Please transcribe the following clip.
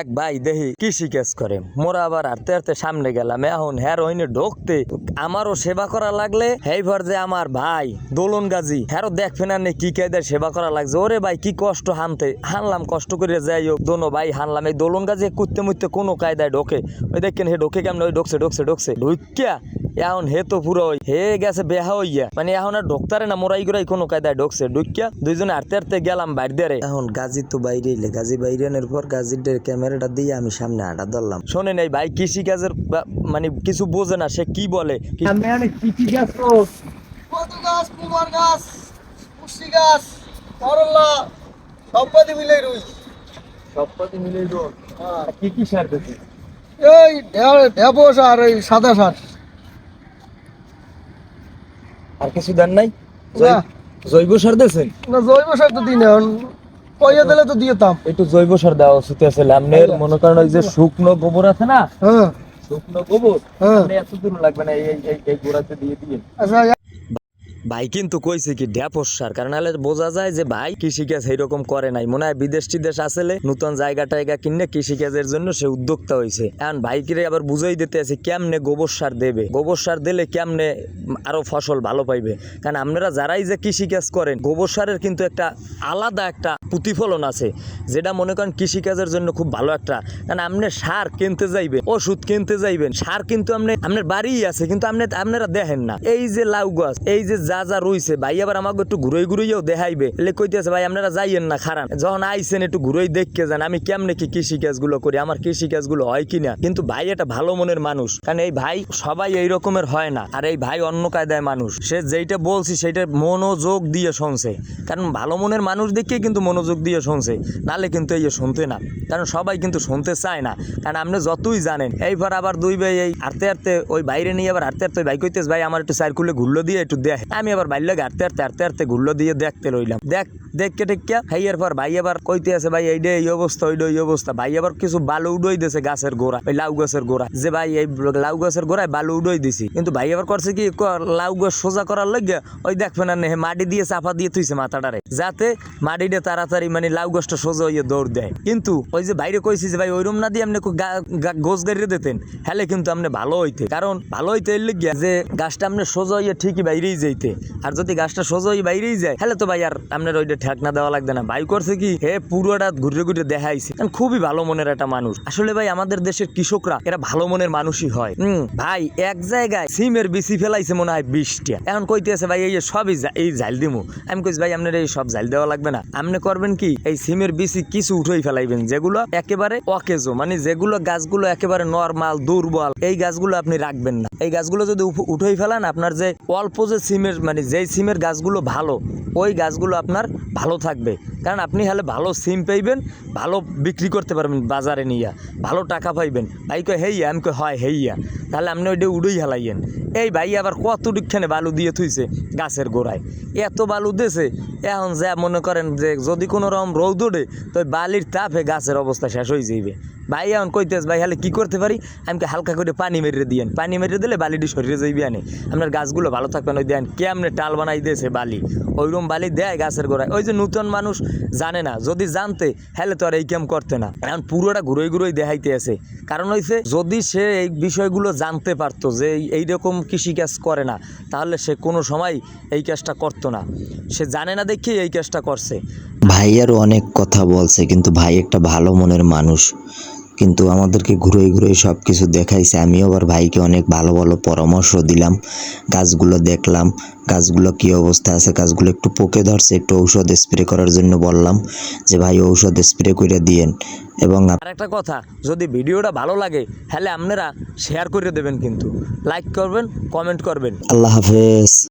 এক ভাই দেহি কৃষি কাজ করে। মোরা আবার হাঁটতে হাঁটতে সামনে গেলাম। এখন হ্যার ওইনে ঢুকতে আমারও সেবা করা লাগলে, হেই ভর যে আমার ভাই দোলন গাজী, হেরো দেখবে না কি কায়দায় সেবা করা লাগছে। ওরে ভাই, কি কষ্ট হানতে হানলাম, কষ্ট করে যাই হোক দোনো ভাই হানলাম। এই দোলন গাজী কুত্তে মুত্তে কোনো কায়দায় ঢোকে। ওই দেখেন হে ঢোকে কেমন? ওই ঢোকছে ঢোকছে ঢোকছে। ঢুকিয়া এখন হে তো পুরো হে গেছে বেহা হইয়া। মানে এখন আর ঢোকতারে না মোরাই গুড়াই কোনো কায়দায় ঢুকছে ঢুকিয়া দুইজনে হাঁটতে হাঁটতে গেলাম বাইরে দিয়ে এখন গাজী তো বাইরে এলে। গাজী বাইরে আনার পর গাজীর ক্যামেরাটা দিয়ে আমি সামনে হাঁটা ধরলাম। শোনেন এই ভাই কৃষি কাজের মানে কিছু বোঝে না সে কি বলে? কৃষি গাছ তো। গাছ কুমার গাছ পুষ্টি গাছ করলা সবপাতি মিলে রুই। সবপাতি মিলে দোন কি কি সার দিতে এই ঢে- আর এই সাদা সার। আর কিছু দেন নাই? জৈব সার দিয়েছেন? না জৈব সার তো দিই না পয়সা দিলে তো দিতাম। একটু জৈব সার দেওয়া উচিত আছে লামনের মনে করেন ওই যে শুকনো গোবর আছে না? হ্যাঁ। শুকনো গোবর মানে এত দূর লাগবে না এই এই এই গোড়াতে দিয়ে দিয়ে আচ্ছা ভাই কিন্তু কইছে কি ড্যাপস সার, কারণ হলে বোঝা যায় যে ভাই কৃষিকাজ এইরকম করে নাই। মনে হয় বিদেশ টিদেশ আসলে নতুন জায়গা টায়গা কিনে কৃষিকাজের জন্য সে উদ্যোক্তা হয়েছে এখন ভাইকিরে আবার বুঝাই দিতে আছে কেমনে গোবর সার দেবে? গোবর সার দিলে কেমনে আরও ফসল ভালো পাইবে? কারণ আপনারা যারাই যে কৃষিকাজ করেন, গোবর সারের কিন্তু একটা আলাদা একটা প্রতিফলন আছে, যেটা মনে করেন কৃষিকাজের জন্য খুব ভালো একটা। কারণ আপনি সার কিনতে যাইবেন, ওষুধ কিনতে যাইবেন, সার কিন্তু আপনি, আপনার বাড়িই আছে, কিন্তু আপনি, আপনারা দেখেন না। এই যে লাউ গাছ, এই যে যা যা রইছে, ভাই আবার আমাকে একটু ঘুরোই ঘুরোইও দেখাইবে। এলে কইতেছে, ভাই, আপনারা যাইয়েন না, খারান। যখন আইছেন, একটু ঘুরোই দেখকে যান, আমি কেমনে কি কৃষি কাজগুলো করি, আমার কৃষি কাজগুলো হয় কিনা? কিন্তু ভাই এটা ভালো মনের মানুষ। কারণ এই ভাই সবাই এই রকমের হয় না। আর এই ভাই অন্য কায়দায় মানুষ। সে যেইটা বলছি, সেইটা মনোযোগ দিয়ে শুনছে। কারণ ভালো মনের মানুষ দেখে কিন্তু মনোযোগ দিয়ে শুনছে। নালে কিন্তু এই শুনতে না। কারণ সবাই কিন্তু শুনতে চায় না। কারণ আপনি যতই জানেন, এইবার আবার দুই ভাই এই হাঁটতে হাঁটতে ওই বাইরে নিয়ে আবার হাঁটতে হাঁটতে ভাই কইতেছে, ভাই, আমার একটু সার্কুলে ঘুরলো দিয়ে একটু দেখ। আমি আবার বাইরে হাঁটতে হাঁটতে হাঁটতে হাঁটতে ঘুরলো দিয়ে দেখতে রইলাম দেখ দেখকে টেক্কা খাইয়ার পর ভাই আবার কইতে আছে, ভাই এইটা এই অবস্থা ওইটা এই অবস্থা। ভাই আবার কিছু বালু উডই দিছে গাছের গোড়া, ওই লাউ গাছের গোড়া। যে ভাই, এই লাউ গাছের গোড়ায় বালু উডই দিছি। কিন্তু ভাই আবার করছে কি লাউ গাছ সোজা করার লাগিয়া ওই দেখবেন না নেহে মাটি দিয়ে চাপা দিয়ে থুইছে মাথাটারে, যাতে মাটিটা তাড়াতাড়ি মানে লাউ গাছটা সোজা হইয়ে দৌড় দেয়। কিন্তু ওই যে বাইরে কইছি যে, ভাই ওইরম না দিয়ে আপনি গোছ গাড়িয়ে দিতেন হেলে কিন্তু আপনি ভালো হইতে। কারণ ভালো হইতে এর লিগিয়া যে গাছটা আপনি সোজা হইয়ে ঠিকই বাইরেই যাইতে। আর যদি গাছটা সোজা হয়ে বাইরেই যায় হেলে তো ভাই আর আপনার ওইটা ঠেকনা দেওয়া লাগবে না। ভাই করছে কি, হে পুরোটা ঘুরে ঘুরে দেখাইছে। কারণ খুবই ভালো মনের একটা মানুষ। আসলে ভাই আমাদের দেশের কৃষকরা, এরা ভালো মনের মানুষই হয়। হুম, ভাই এক জায়গায় সিমের বিসি ফেলাইছে মনে হয় বিশটা। এখন কইতেছে ভাই, এই সবই এই জাল দিমু। আমি কইছি, ভাই, আপনার এই সব জাল দেওয়া লাগবে না। আপনি করবেন কি, এই সিমের বিসি কিছু উঠেই ফেলাইবেন, যেগুলো একেবারে অকেজো। মানে যেগুলো গাছগুলো একেবারে নর্মাল, দুর্বল, এই গাছগুলো আপনি রাখবেন না। এই গাছগুলো যদি উঠেই ফেলান, আপনার যে অল্প যে সিমের মানে যেই সিমের গাছগুলো ভালো, ওই গাছগুলো আপনার ভালো থাকবে। কারণ আপনি হলে ভালো সিম পাইবেন, ভালো বিক্রি করতে পারবেন বাজারে নিয়ে, ভালো টাকা পাইবেন। ভাই কয়, হেইয়া, আমি কয়, হয়, হেইয়া। তাহলে আপনি ওইটা উড়েই হেলাইয়েন। এই ভাই আবার কত ডিক্ষানে বালু দিয়ে থুইছে গাছের গোড়ায়? এত বালু দিয়েছে এখন যা মনে করেন যে যদি কোনো রকম রৌদ ওঠে, তো বালির তাপে গাছের অবস্থা শেষ হয়ে যাইবে। ভাই, এখন কইতেছ, ভাই, হলে কি করতে পারি? আমাকে হালকা করে পানি মেরে দিয়েন। পানি মেরে দিলে বালিটি শরীরে যাইবে আনে। আপনার গাছগুলো ভালো থাকবে না, ওই দেন কেমনে টাল বানাই দিয়েছে বালি। ওইরকম বালি দেয় গাছের গোড়ায়। ওই যে নতুন মানুষ জানে না, যদি জানতে, হলে তো আর এই কাম করতে না। এখন পুরোটা ঘুরোই ঘুরোই দেখাইতে আছে। কারণ হইছে, যদি সে এই বিষয়গুলো জানতে পারতো যে এই- এইরকম কৃষিকাজ করে না, তাহলে সে কোনো সময় এই কাজটা করতো না। সে জানে না দেখেই এই কাজটা করছে। ভাই আরও অনেক কথা বলছে, কিন্তু ভাই একটা ভালো মনের মানুষ। কিন্তু আমাদেরকে ঘুরোই ঘুরোই সব কিছু দেখাইছে। আমিও আবার ভাইকে অনেক ভালো ভালো পরামর্শ দিলাম। গাছগুলো দেখলাম। গাছগুলো কী অবস্থা আছে? গাছগুলো একটু পোকে ধরছে একটু ঔষধ স্প্রে করার জন্য বললাম যে ভাই ঔষধ স্প্রে করে দিয়েন। এবং আর একটা কথা যদি ভিডিওটা ভালো লাগে তাহলে আপনারা শেয়ার করে দেবেন কিন্তু। লাইক করবেন কমেন্ট করবেন। আল্লাহ হাফেজ।